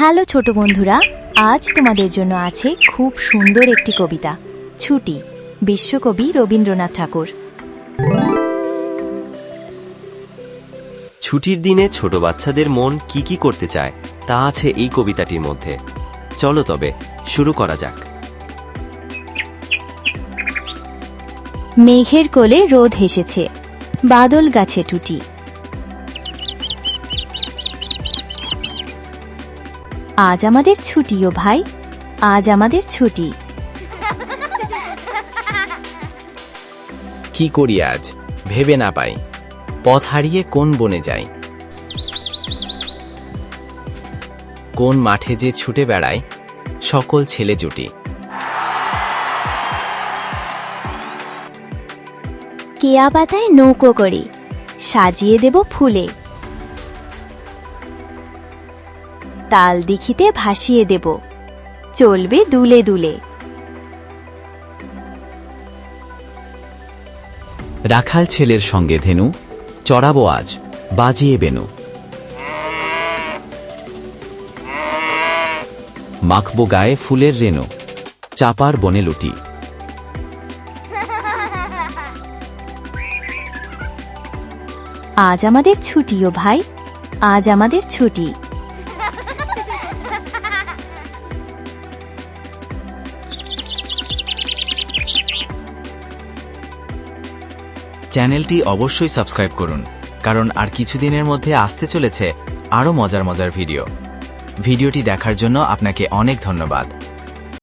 Hello ছোট বন্ধুরা আজ তোমাদের জন্য আছে খুব সুন্দর একটি কবিতা ছুটি বিশ্বকবি রবীন্দ্রনাথ ঠাকুর। ছুটির দিনে ছোট বাচ্চাদের মন কি কি করতে চায় তা আছে এই কবিতাটির মধ্যে। চলো তবে শুরু করা যাক। মেঘের কোলে রোদ হেসেছে বাদল গাছে টুটি আজ আমাদের ছুটিও ভাই। আজ আমাদের ছুটি। কি করি আজ? ভেবে না পাই। পথ হারিয়ে কোন বনে যাই? কোন মাঠে যে ছুটে বেড়ায় সকল ছেলে জুটি। কেয়া পাতায় নৌকো করি। সাজিয়ে দেব ফুলে। তাল দিখিতে ভাসিয়ে দেব। চলবে দুলে দুলে। রাখাল ছেলের সঙ্গে ধেনু চড়াবো আজ বাজিয়ে বেনু। মাখবো গায়ে ফুলের রেনু চাপার বনে লুটি। আজ আমাদের ছুটিও ভাই আজ আমাদের ছুটি। চ্যানেলটি অবশ্যই সাবস্ক্রাইব করুন, কারণ আর কিছুদিনের মধ্যে আসতে চলেছে আরও মজার মজার ভিডিও। ভিডিওটি দেখার জন্য আপনাকে অনেক ধন্যবাদ।